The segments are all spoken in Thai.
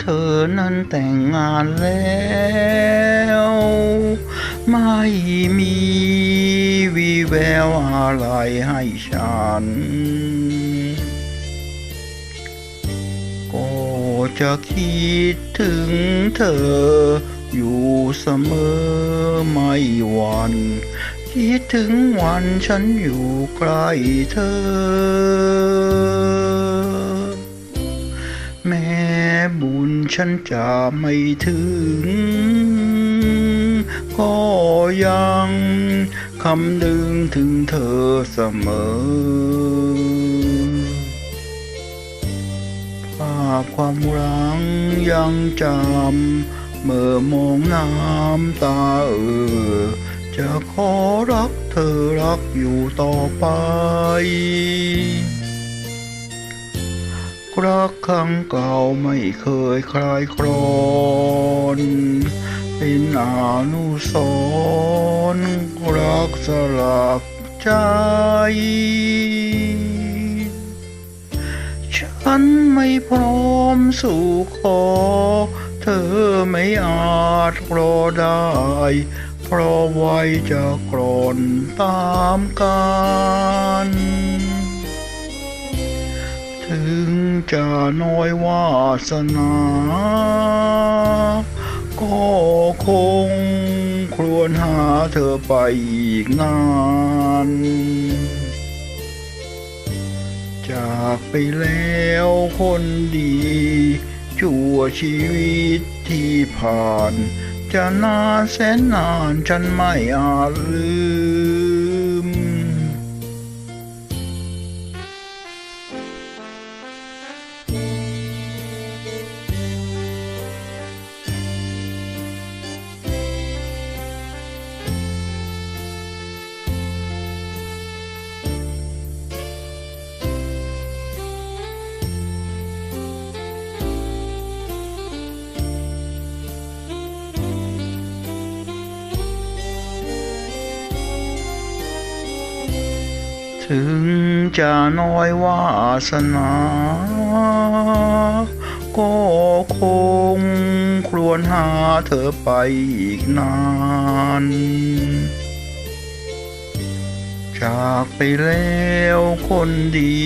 เธอนั้นแต่งงานแล้ว ไม่มีวีแววอะไรให้ฉัน ก็จะคิดถึงเธออยู่เสมอไม่หวัน คิดถึงวันฉันอยู่ใกล้เธอ แม้บุญฉันจะไม่ถึง ก็ยังคำนึงถึงเธอเสมอ ภาพความรังยังจำเมื่อมองน้ำตาเออจะขอรักเธอรักอยู่ต่อไป รักครั้งเก่าไม่เคยคลายคลอนเป็นอนุสรรักสลักใจ ฉันไม่พร้อมสู่ขอ เธอไม่อาจรอได้ เพราะไว้จะกรอนตามกัน ถึงจะน้อยวาสนา ก็คงครวญหาเธอไปอีกนาน จากไปแล้วคนดี ชั่วชีวิตที่ผ่าน จะนานแสนนานฉันไม่อาจลืม ถึงจะน้อยวาสนา ก็คงครวญหาเธอไปอีกนาน จากไปแล้วคนดี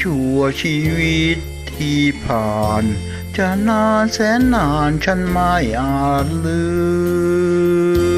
ชั่วชีวิตที่ผ่าน จะนานแสนนานฉันไม่อาจลืม